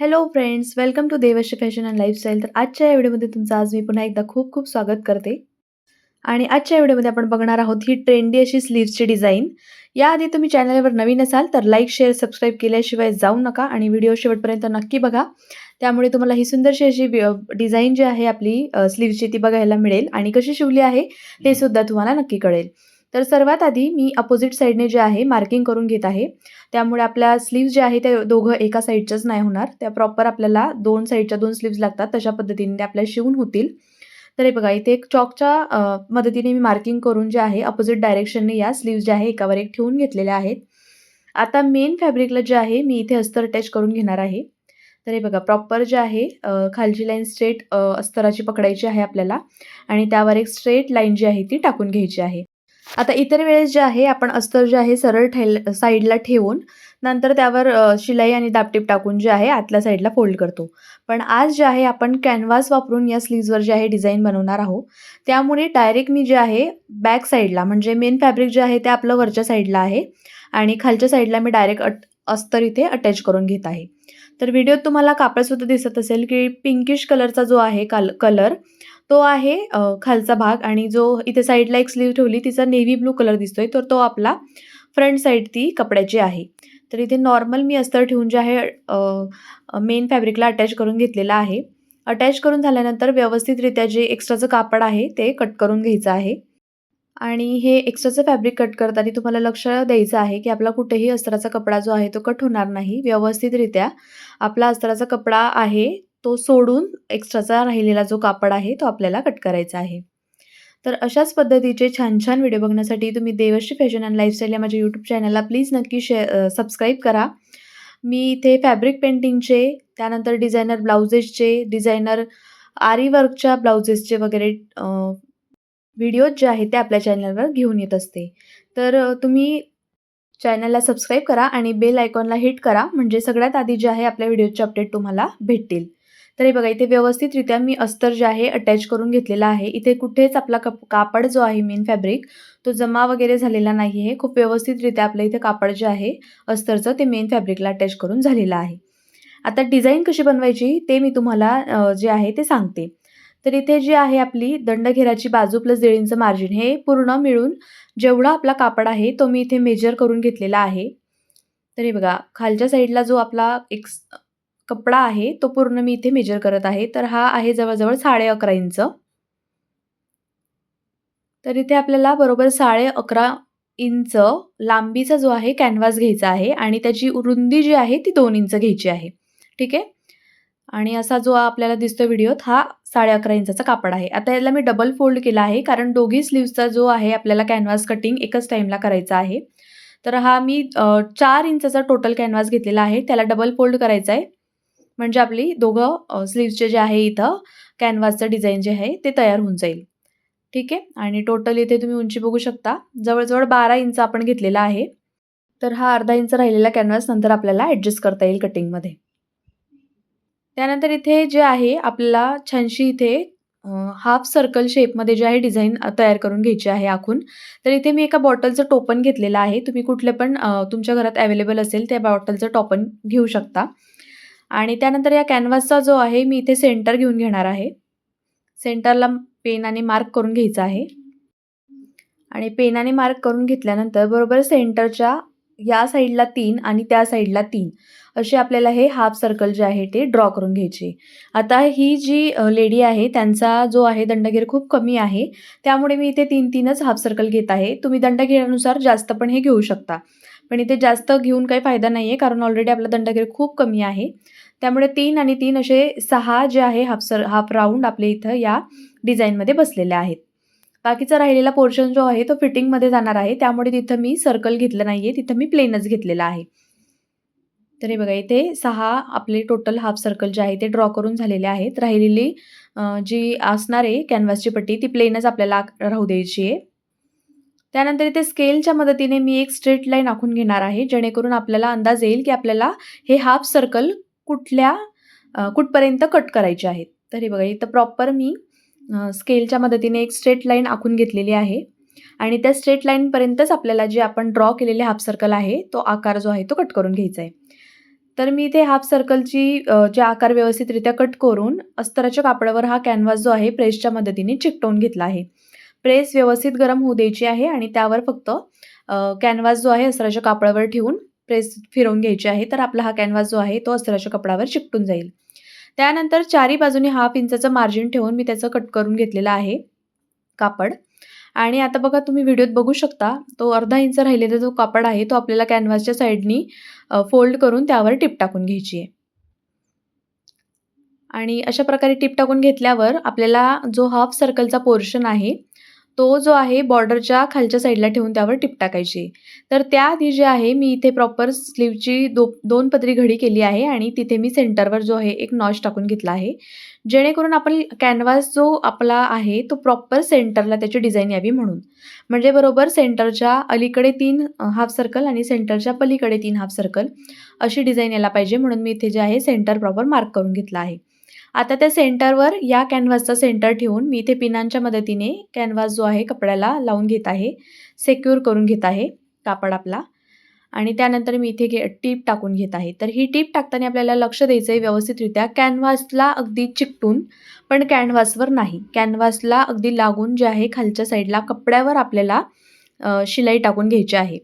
Hello friends welcome to Devashya fashion and lifestyle तर आजच्या या व्हिडिओमध्ये तुमचं आज मी पुन्हा एकदा खूप खूप स्वागत करते. आणि आजच्या व्हिडिओमध्ये आपण बघणार आहोत ही ट्रेंडी अशी स्लीव्सची डिझाईन याआधी तुम्ही चॅनलवर नवीन असाल तर लाईक शेअर सबस्क्राईब केल्याशिवाय जाऊ नका आणि व्हिडिओ शेवटपर्यंत नक्की बघा. त्यामुळे तुम्हाला ही सुंदरशी अशी डिझाईन जी आहे आपली स्लीव्हची ती बघायला मिळेल. आणि कशी शिवली आहे ते सुद्धा तुम्हाला नक्की कळेल. तर सर्वात आधी मी अपोजिट साईडने जे आहे मार्किंग करून घेत आहे. त्यामुळे आपल्या स्लीव्ज जे आहे ते दोघं एका साईडच्याच नाही होणार. त्या प्रॉपर आपल्याला दोन साईडच्या दोन स्लीव्ज लागतात तशा पद्धतीने ते आपल्या शिवून होतील. तर हे बघा इथे एक चॉकच्या मदतीने मी मार्किंग करून जे आहे अपोजिट डायरेक्शनने या स्लीव्ज जे आहे एकावर एक ठेवून घेतलेल्या आहेत. आता मेन फॅब्रिकला जे आहे मी इथे अस्तर अटॅच करून घेणार आहे. तर हे बघा प्रॉपर जे आहे खालची लाईन स्ट्रेट अस्तराची पकडायची आहे आपल्याला. आणि त्यावर एक स्ट्रेट लाईन जी आहे ती टाकून घ्यायची आहे. आता इतर वेळेस जे आहे आपण अस्तर जे आहे सरळ ठेल साईडला ठेवून नंतर त्यावर शिलाई आणि दापटीप टाकून जे आहे आतल्या साईडला फोल्ड करतो. पण आज जे आहे आपण कॅनव्हास वापरून या स्लीव्जवर जे आहे डिझाईन बनवणार आहोत. त्यामुळे डायरेक्ट मी जे आहे बॅक साईडला म्हणजे मेन फॅब्रिक जे आहे ते आपलं वरच्या साईडला आहे आणि खालच्या साईडला मी डायरेक्ट अट अस्तर इथे अटॅच करून घेत आहे. तर व्हिडिओत तुम्हाला कापडसुद्धा दिसत असेल की पिंकिश कलरचा जो आहे काल कलर तो आहे खालचा भाग आणि जो इथे साईडला एक स्लीव ठेवली तिचा नेव्ही ब्लू कलर दिसतोय तर तो आपला फ्रंट साईड ती कपड्याची आहे. तर इथे नॉर्मल मी अस्तर ठेवून जे आहे मेन फॅब्रिकला अटॅच करून घेतलेला आहे. अटॅच करून झाल्यानंतर व्यवस्थितरित्या जे एक्स्ट्राचं कापड आहे ते कट करून घ्यायचं आहे. आणि हे एक्स्ट्राचं फॅब्रिक कट करताना तुम्हाला लक्ष द्यायचं आहे की आपला कुठेही अस्त्राचा कपडा जो आहे तो कट होणार नाही व्यवस्थितरित्या. आपला अस्त्राचा कपडा आहे तो सोडून एक्स्ट्राचा राहिलेला जो कापड आहे तो आपल्याला कट करायचा आहे. तर अशाच पद्धतीचे छान छान व्हिडिओ बघण्यासाठी तुम्ही देवश्री फॅशन अँड लाईफस्टाईल या माझ्या यूट्यूब चॅनलला प्लीज नक्की शे सबस्क्राईब करा. मी इथे फॅब्रिक पेंटिंगचे त्यानंतर डिझायनर ब्लाउजेसचे डिझायनर आरी वर्कच्या ब्लाउजेसचे वगैरे व्हिडिओज जे आहेत ते आपल्या चॅनलवर घेऊन येत असते. तर तुम्ही चॅनलला सबस्क्राईब करा आणि बेल आयकॉनला हिट करा म्हणजे सगळ्यात आधी जे आहे आपल्या व्हिडिओचे अपडेट तुम्हाला भेटतील. तर हे बघा इथे व्यवस्थितरित्या मी अस्तर जे आहे अटॅच करून घेतलेला आहे. इथे कुठेच आपला कप कापड जो आहे मेन फॅब्रिक तो जमा वगैरे झालेला नाही आहे. खूप व्यवस्थितरित्या आपलं इथे कापड जे आहे अस्तरचं ते मेन फॅब्रिकला अटॅच करून झालेलं आहे. आता डिझाईन कशी बनवायची ते मी तुम्हाला जे आहे ते सांगते. तर इथे जी आहे आपली दंडघेराची बाजू प्लस देळींचं मार्जिन हे पूर्ण मिळून जेवढा आपला कापड आहे तो मी इथे मेजर करून घेतलेला आहे. तर हे बघा खालच्या साईडला जो आपला एक कपडा आहे तो पूर्ण मी इथे मेजर करत आहे. तर हा आहे जवळजवळ साडे अकरा इंच. तर इथे आपल्याला बरोबर साडे अकरा इंच लांबीचा जो आहे कॅनव्हास घ्यायचा आहे आणि त्याची रुंदी जी आहे ती दोन इंच घ्यायची आहे. ठीक आहे? आणि असा जो आपल्याला दिसतो व्हिडिओत हा साडे अकरा इंचाचा कापड आहे. आता याला मी डबल फोल्ड केला आहे कारण दोघी स्लीव्सचा जो आहे आपल्याला कॅनव्हास कटिंग एकच टाईमला करायचा आहे. तर हा मी चार इंचाचा टोटल कॅनव्हास घेतलेला आहे त्याला डबल फोल्ड करायचा आहे. म्हणजे आपली दोघं स्लीव्सचे जे आहे इथं कॅनव्हासचं डिझाईन जे आहे ते तयार होऊन जाईल. ठीक आहे? आणि टोटल इथे तुम्ही उंची बघू शकता. जवळजवळ बारा इंच आपण घेतलेला आहे. तर हा अर्धा इंच राहिलेला कॅनव्हास नंतर आपल्याला ॲडजस्ट करता येईल कटिंगमध्ये त्यानंतर इथे जे आहे आपल्याला छानशी इथे हाफ सर्कल शेपमध्ये जे आहे डिझाईन तयार करून घ्यायची आहे आखून. तर इथे मी एका बॉटलचं टोपन घेतलेलं आहे. तुम्ही कुठले पण तुमच्या घरात अवेलेबल असेल त्या बॉटलचं टोपन घेऊ शकता. आणि त्यानंतर या कॅनव्हासचा जो आहे मी इथे सेंटर घेऊन घेणार आहे. सेंटरला पेनाने मार्क करून घ्यायचा आहे. आणि पेनाने मार्क करून घेतल्यानंतर बरोबर सेंटरच्या या साईडला तीन आणि त्या साईडला तीन. असे आपल्याला हे हाफ सर्कल जे आहे ते ड्रॉ करून घ्यायचे. आता ही जी लेडी आहे त्यांचा जो आहे दंडगेर खूप कमी आहे. त्यामुळे मी इथे तीन तीनच हाफ सर्कल घेत आहे. तुम्ही दंडगेरानुसार जास्त पण हे घेऊ शकता. पण इथे जास्त घेऊन काही फायदा नाही आहे कारण ऑलरेडी आपला दंडगेर खूप कमी आहे. त्यामुळे तीन आणि तीन असे सहा जे आहे हाफ सर हाफ राऊंड आपले इथं या डिझाईनमध्ये बसलेले आहेत. बाकीचा राहिलेला पोर्शन जो आहे तो फिटिंगमध्ये जाणार आहे. त्यामुळे तिथं मी सर्कल घेतलं नाही आहे तिथं मी प्लेनच घेतलेला आहे. तर हे बघा इथे सहा आपले टोटल हाफ सर्कल जे आहे ते ड्रॉ करून झालेले आहेत. राहिलेली जी असणार आहे कॅनव्हासची पट्टी ती प्लेनच आपल्याला राहू द्यायची आहे. त्यानंतर इथे स्केलच्या मदतीने मी एक स्ट्रेट लाईन आखून घेणार आहे जेणेकरून आपल्याला अंदाज येईल की आपल्याला हे हाफ सर्कल कुठल्या कुठपर्यंत कट करायचे आहेत. तर हे बघा इथं प्रॉपर मी स्केलच्या मदतीने एक स्ट्रेट लाईन आखून घेतलेली आहे. आणि त्या स्ट्रेट लाईनपर्यंतच आपल्याला जे आपण ड्रॉ केलेले हाफ सर्कल आहे तो आकार जो आहे तो कट करून घ्यायचा आहे. तर मी इथे हाफ सर्कलची जे आकार व्यवस्थितरित्या कट करून अस्तराच्या कापडावर हा कॅनव्हास जो आहे प्रेसच्या मदतीने चिकटवून घेतला आहे. प्रेस व्यवस्थित गरम होऊ द्यायची आहे आणि त्यावर फक्त कॅनव्हास जो आहे अस्तराच्या कापडावर ठेवून प्रेस फिरवून घ्यायची आहे. तर आपला हा कॅनव्हास जो आहे तो अस्तराच्या कपडावर चिकटून जाईल. त्यानंतर चारी बाजूनी हाफ इंचाचं मार्जिन ठेवून मी त्याचं कट करून घेतलेलं आहे कापड. आणि आता बघा तुम्ही व्हिडिओत बघू शकता तो अर्धा इंच राहिलेला जो कापड आहे तो आपल्याला कॅनव्हासच्या साईडनी फोल्ड करून त्यावर टिप टाकून घ्यायची आहे. आणि अशा प्रकारे टिप टाकून घेतल्यावर आपल्याला जो हाफ सर्कलचा पोर्शन आहे तो जो आहे बॉर्डरच्या खालच्या साईडला ठेवून त्यावर टिप टाकायची. तर त्याआधी जे आहे मी इथे प्रॉपर स्लीवची दो दोन पदरी घडी केली आहे आणि तिथे मी सेंटरवर जो आहे एक नॉच टाकून घेतला आहे. जेणेकरून आपण कॅनव्हास जो आपला आहे तो प्रॉपर सेंटरला त्याची डिझाईन यावी म्हणून. म्हणजे बरोबर सेंटरच्या अलीकडे तीन हाफ सर्कल आणि सेंटरच्या पलीकडे तीन हाफ सर्कल अशी डिझाईन यायला पाहिजे म्हणून मी इथे जे आहे सेंटर प्रॉपर मार्क करून घेतला आहे. आता त्या सेंटरवर या कॅनव्हासचा सेंटर ठेवून मी इथे पिनांच्या मदतीने कॅनव्हास जो आहे कपड्याला लावून घेत आहे सेक्युअर करून घेत आहे कापड आपला. आणि त्यानंतर मी इथे घे टीप टाकून घेत आहे. तर ही टीप टाकताना आपल्याला लक्ष द्यायचं आहे व्यवस्थितरित्या. कॅनव्हासला अगदी चिकटून पण कॅनव्हासवर नाही. कॅनव्हासला अगदी लागून जे आहे खालच्या साईडला कपड्यावर आपल्याला शिलाई टाकून घ्यायची आहे.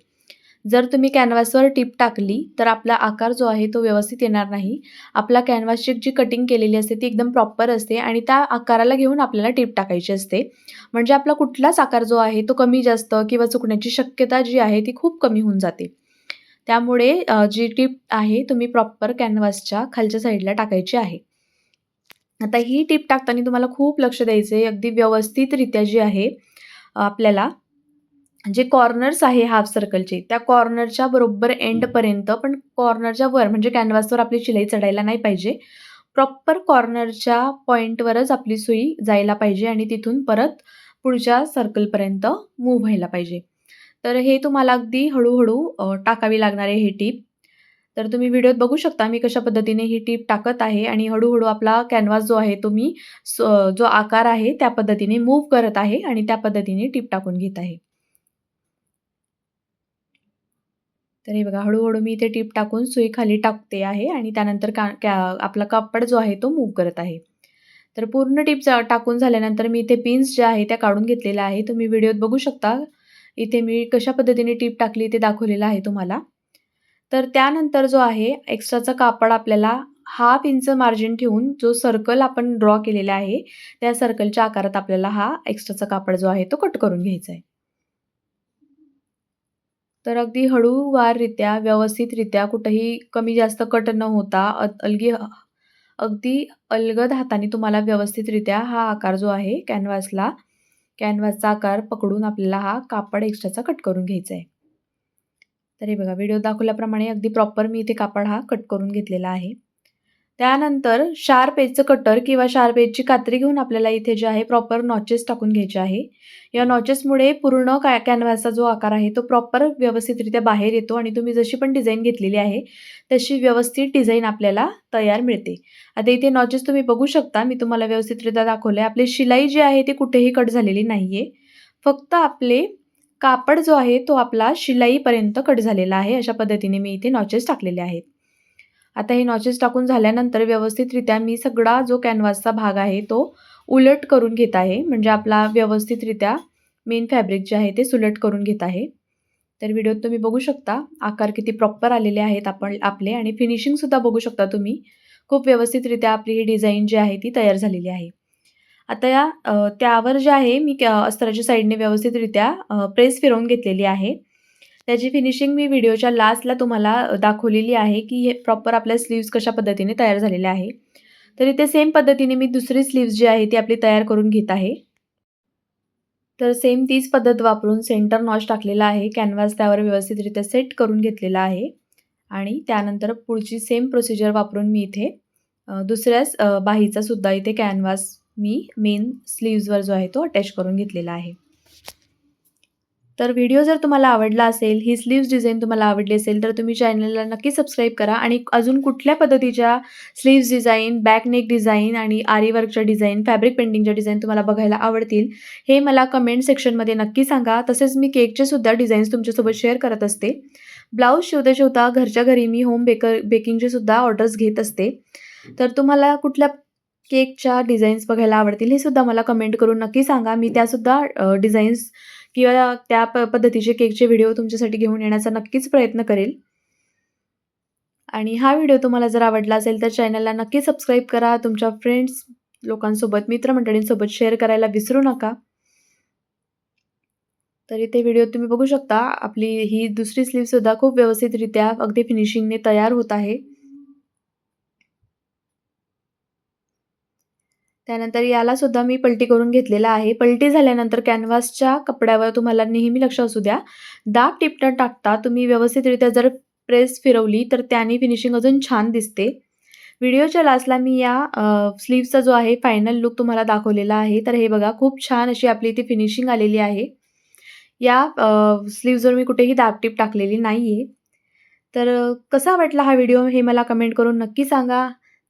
जर तुम्ही कॅनव्हासवर टीप टाकली तर आपला आकार जो आहे तो व्यवस्थित येणार नाही. आपला कॅनव्हासची जी कटिंग केलेली असते ती एकदम प्रॉपर असते आणि त्या आकाराला घेऊन आपल्याला टीप टाकायची असते. म्हणजे आपला कुठलाच आकार जो आहे तो कमी जास्त किंवा चुकण्याची शक्यता जी आहे ती खूप कमी होऊन जाते. त्यामुळे जी टीप आहे तुम्ही प्रॉपर कॅनव्हासच्या खालच्या साईडला टाकायची आहे. आता ही टीप टाकताना तुम्हाला खूप लक्ष द्यायचं आहे अगदी व्यवस्थितरित्या जी आहे आपल्याला जे कॉर्नर्स आहे हाफ सर्कलचे त्या कॉर्नरच्या बरोबर एंडपर्यंत पण कॉर्नरच्या वर म्हणजे कॅनव्हासवर आपली शिलाई चढायला नाही पाहिजे. प्रॉपर कॉर्नरच्या पॉईंटवरच आपली सुई जायला पाहिजे आणि तिथून परत पुढच्या सर्कलपर्यंत मूव्ह व्हायला पाहिजे. तर हे तुम्हाला अगदी हळूहळू टाकावी लागणार आहे ही टीप तर तुम्ही व्हिडिओत बघू शकता मी कशा पद्धतीने ही टीप टाकत आहे आणि हळूहळू आपला कॅनव्हास जो आहे तो मी जो आकार आहे त्या पद्धतीने मूव्ह करत आहे आणि त्या पद्धतीने टीप टाकून घेत आहे. तर हे बघा हळूहळू मी इथे टीप टाकून सुई खाली टाकते आहे आणि त्यानंतर का क्या आपला कापड जो आहे तो मूव करत आहे. तर पूर्ण टीप टाकून झाल्यानंतर मी इथे पिन्स ज्या आहे त्या काढून घेतलेल्या आहे. तुम्ही व्हिडिओत बघू शकता. इथे मी कशा पद्धतीने टीप टाकली ते दाखवलेलं आहे तुम्हाला. तर त्यानंतर जो आहे एक्स्ट्राचा कापड आपल्याला हाफ इंच मार्जिन ठेवून जो सर्कल आपण ड्रॉ केलेला आहे त्या सर्कलच्या आकारात आपल्याला हा एक्स्ट्राचा कापड जो आहे तो कट करून घ्यायचा आहे. तर अगदी हळूवाररित्या व्यवस्थितरित्या कुठंही कमी जास्त कट न होता अलगी अगदी अलगद हाताने तुम्हाला व्यवस्थितरित्या हा आकार जो आहे कॅनव्हासला कॅनव्हासचा आकार पकडून आपल्याला हा कापड एक्स्ट्राचा कट करून घ्यायचा आहे तर हे बघा व्हिडिओ दाखवल्याप्रमाणे अगदी प्रॉपर मी इथे कापड हा कट करून घेतलेला आहे. त्यानंतर शार्प एजचं कटर किंवा शार्प एजची कात्री घेऊन आपल्याला इथे जे आहे प्रॉपर नॉचेस टाकून घ्यायचे आहे. या नॉचेसमुळे पूर्ण कॅ कॅनव्हासचा जो आकार आहे तो प्रॉपर व्यवस्थितरित्या बाहेर येतो आणि तुम्ही जशी पण डिझाईन घेतलेली आहे तशी व्यवस्थित डिझाईन आपल्याला तयार मिळते. आता इथे नॉचेस तुम्ही बघू शकता मी तुम्हाला व्यवस्थितरित्या दाखवलं आहे आपली शिलाई जी आहे ती कुठेही कट झालेली नाही आहे फक्त आपले कापड जो आहे तो आपला शिलाईपर्यंत कट झालेला आहे. अशा पद्धतीने मी इथे नॉचेस टाकलेले आहेत. आता हे नॉचेस टाकून झाल्यानंतर व्यवस्थितरित्या मी सगळा जो कॅनव्हासचा भाग आहे तो उलट करून घेत आहे. म्हणजे आपला व्यवस्थितरित्या मेन फॅब्रिक जे आहे ते सुलट करून घेत आहे. तर व्हिडिओत तुम्ही बघू शकता. आकार किती प्रॉपर आलेले आहेत आपण आपले आणि फिनिशिंगसुद्धा बघू शकता तुम्ही. खूप व्यवस्थितरित्या आपली ही डिझाईन जी आहे ती तयार झालेली आहे. आता या त्यावर जे आहे मी अस्त्राच्या साईडने व्यवस्थितरित्या प्रेस फिरवून घेतलेली आहे. त्याची फिनिशिंग मी व्हिडिओच्या लास्टला तुम्हाला दाखवलेली आहे की हे प्रॉपर आपल्या स्लीव्स कशा पद्धतीने तयार झालेल्या आहे. तर इथे सेम पद्धतीने मी दुसरी स्लीव्स जी आहे ती आपली तयार करून घेत आहे. तर सेम तीच पद्धत वापरून सेंटर नॉच टाकलेला आहे कॅनव्हास त्यावर व्यवस्थितरित्या सेट करून घेतलेला आहे. आणि त्यानंतर पुढची सेम प्रोसिजर वापरून मी इथे दुसऱ्याच बाहीचा सुद्धा इथे कॅनव्हास मी मेन स्लीव्सवर जो आहे तो अटॅच करून घेतलेला आहे. तर व्हिडिओ जर तुम्हाला आवडला असेल, ही स्लीव्स डिझाईन तुम्हाला आवडली असेल, तर तुम्ही चॅनलला नक्की सबस्क्राईब करा आणि अजून कुठल्या पद्धतीच्या sleeves design back neck design आणि आरी वर्कच्या फॅब्रिक पेंटिंगच्या डिझाईन तुम्हाला बघायला आवडतील, हे मला कमेंट सेक्शनमध्ये नक्की सांगा. तसेच मी केकचे सुद्धा डिझाईन्स तुमच्यासोबत शेअर करत असते. ब्लाऊज शिवता-शिवता घरच्या घरी मी होम बेकर बेकिंगचे सुद्धा ऑर्डर्स घेत असते. तर तुम्हाला कुठल्या केकच्या डिझाईन्स बघायला आवडतील, हे सुद्धा मला कमेंट करून नक्की सांगा. मी त्यासुद्धा डिझाईन्स किंवा त्या प पद्धतीचे केकचे व्हिडिओ तुमच्यासाठी घेऊन येण्याचा नक्कीच प्रयत्न करेल. आणि हा व्हिडिओ तुम्हाला जर आवडला असेल, तर चॅनलला नक्की सबस्क्राईब करा. तुमच्या फ्रेंड्स लोकांसोबत, मित्रमंडळींसोबत शेअर करायला विसरू नका. तर इथे व्हिडिओ तुम्ही बघू शकता, आपली ही दुसरी स्लीव्हसुद्धा खूप व्यवस्थितरित्या अगदी फिनिशिंगने तयार होत आहे. त्यानंतर याला सुद्धा मी पलटी करून घेतलेला आहे. पलटी झाल्यानंतर कॅनव्हासच्या कपड्यावर तुम्हाला नेहमी लक्ष असू द्या, दाब टिप टाकता तुम्ही व्यवस्थितरित्या जर प्रेस फिरवली, तर त्याने फिनिशिंग अजून छान दिसते. व्हिडिओच्या लास्टला मी या स्लीव्सचा स्लीव्हचा जो आहे फायनल लुक तुम्हाला दाखवलेला आहे. तर हे बघा खूप छान अशी आपली इथे फिनिशिंग आलेली आहे. या अ, स्लीव्हजवर मी कुठेही दाब टिप टाकलेली आहे तर कसा वाटला हा व्हिडिओ हे मला कमेंट करून नक्की सांगा.